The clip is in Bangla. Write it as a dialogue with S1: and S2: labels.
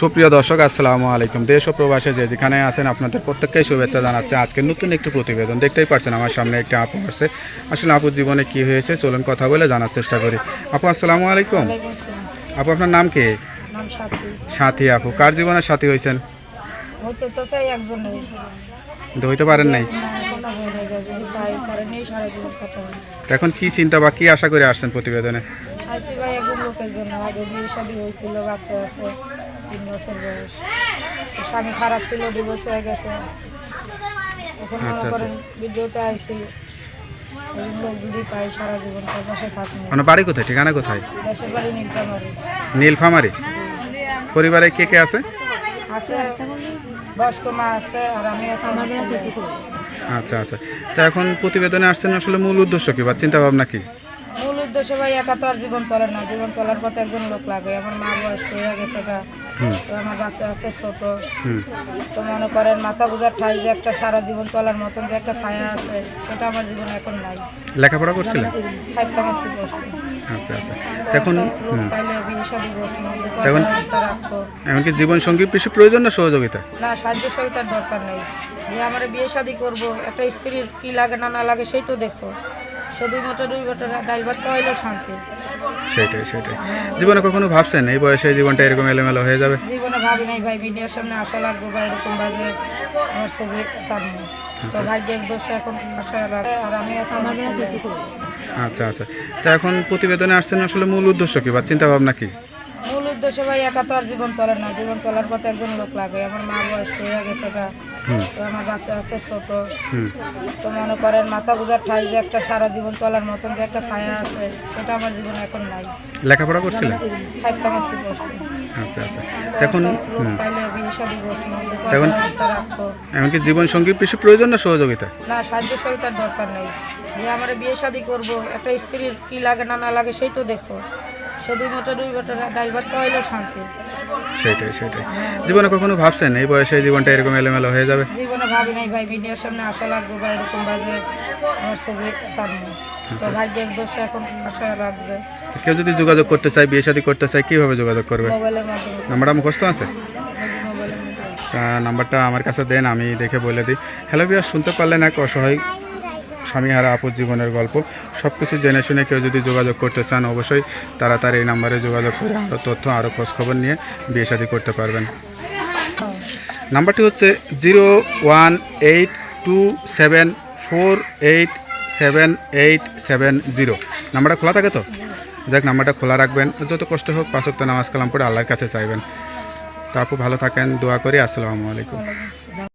S1: সুপ্রিয় দর্শক আসসালামু আলাইকুম। দেশ ও প্রবাসে যে যেখানে আছেন আপনাদের প্রত্যেককেই শুভেচ্ছা জানাচ্ছে। আজকে নতুন একটি প্রতিবেদন দেখতেই পাচ্ছেন আমার সামনে একটি আপু আছে। আসলে আপুর জীবনে কি হয়েছে চলুন কথা বলে জানার চেষ্টা করি। আপু আসসালামু আলাইকুম। আপু আপনার নাম কি?
S2: সাথী।
S1: আপু। কার জীবনের সাথী হয়েছেন?
S2: হইতে
S1: পারেন নাই?
S2: জীবন
S1: এখন কি চিন্তা বা কি আশা করে আসছেন প্রতিবেদনে?
S2: ভাই একজন লোকের জন্য। আগে বিয়ে শাদি হয়েছিল বাচ্চা আছে। তিন বছর বয়স। তো স্বামী খারাপ ছিল ডিভোর্স হয়ে গেছে। এখন
S1: আচ্ছা,
S2: মনে করেন ভিডিওতে আইসি যদি পাই সারা জীবন তার পাশে থাকব।
S1: মানে বাড়ি কোথায়? ঠিকানা কোথায়?
S2: দেশের বাড়ি নীলকামারি
S1: নীলফামারি? পরিবারে কে কে আছে?
S2: আছে বয়স্ক মা আছে আর আমি আছি।
S1: আচ্ছা আচ্ছা। তো এখন প্রতিবেদনে আসছেন আসলে মূল উদ্দেশ্য কি বা চিন্তা ভাবনা কি?
S2: মূল উদ্দেশ্য ভাই একা তো আর জীবন চলে না। জীবন চলার পথে একজন লোক লাগে। আমার মা বয়স্ক হয়ে গেছে তো আমার বাচ্চা আছে ছোট। তো মনে করেন মাথা বোঝার ঠাই যে একটা সারা জীবন চলার মতন যে একটা ছায়া আছে সেটা আমার জীবনে এখন নাই।
S1: লেখাপড়া করছিলেন?
S2: ফাইভ করছি।
S1: আচ্ছা আচ্ছা। এখন এখন- এমনকি জীবন বেশি প্রয়োজন না সহযোগিতা?
S2: না সাহায্য দরকার নেই। যে আমার বিয়ে শাদি করব একটা স্ত্রীর কি লাগে না না লাগে সেই তো দেখো সে দুই মোটা দুই মোটা ডাল ভাত খাওয়াইলেও শান্তি।
S1: সেটাই সেটাই। জীবনে কখনো ভাবছেন এই বয়সে জীবনটা এরকম এলোমেলো হয়ে যাবে?
S2: জীবনে ভাবি নাই ভাই ভিডিওর সামনে আশা লাগবে বা এরকম বাজে আমার ছবি সামনে। তো ভাগ্যের দোষে এখন আশা রাখে আর আমি আমার
S1: আচ্ছা আচ্ছা। তো এখন প্রতিবেদনে আসছেন আসলে মূল উদ্দেশ্য কি বা চিন্তা ভাবনা কি?
S2: মূল উদ্দেশ্য ভাই একা তো আর জীবন চলে না। জীবন চলার পথে একজন লোক লাগে। আমার মা বয়স্ক হয়ে গেছে তো আমার বাচ্চা আছে ছোট। তো মনে করেন মাথা বোঝার ঠাই যে একটা সারা জীবন চলার মতন যে একটা ছায়া আছে সেটা আমার জীবনে এখন নাই।
S1: লেখাপড়া করছিলেন?
S2: ফাইভ কামাস্তি করছি?
S1: আচ্ছা আচ্ছা। এখন এখন- এমনকি জীবন সঙ্গীর বেশি প্রয়োজন না সহযোগিতা?
S2: না সাহায্য সহিতার দরকার নেই। যে আমার বিয়ে শাদি করব একটা স্ত্রীর কি লাগে না না লাগে সেই তো দেখো। সে দুই মোটা দুই মোটা ডাল ভাত খাওয়াইলেও শান্তি।
S1: সেটাই সেটাই। জীবনে কখনো ভাবছেন এই বয়সে জীবনটা এরকম এলোমেলো হয়ে যাবে?
S2: জীবনে ভাবি নাই ভাই ভিডিওর সামনে আশা লাগবে বা এরকম বাজে আমার ছবি সামনে। তো ভাগ্যের দোষে এখন আশা রাখবে
S1: কেউ যদি যোগাযোগ করতে চায় বিয়ে শাদী করতে চায় কীভাবে যোগাযোগ করবে?
S2: মোবাইলের মাধ্যমে।
S1: নাম্বারটা মুখস্থ আছে? নাম্বারটা আমার কাছে দেন আমি দেখে বলে দিই। হ্যালো বিয়া শুনতে পারলেন এক অসহায় স্বামীহারা আপুর জীবনের গল্প। সব কিছু জেনে শুনে কেউ যদি যোগাযোগ করতে চান, অবশ্যই তারা তার এই নাম্বারে যোগাযোগ করে আরও তথ্য আরও খোঁজখবর নিয়ে বিয়ে শাদী করতে পারবেন। নাম্বারটি হচ্ছে zero one eight two seven four eight seven eight seven zero. নাম্বারটা খোলা থাকে তো? যাক, নাম্বারটা খোলা রাখবেন। যত কষ্ট হোক, পাঁচ পাঁচক্ত নামাজ কালাম পড়ে আল্লাহর কাছে চাইবেন। তো আপু ভালো থাকেন, দোয়া করি, আসসালামু আলাইকুম।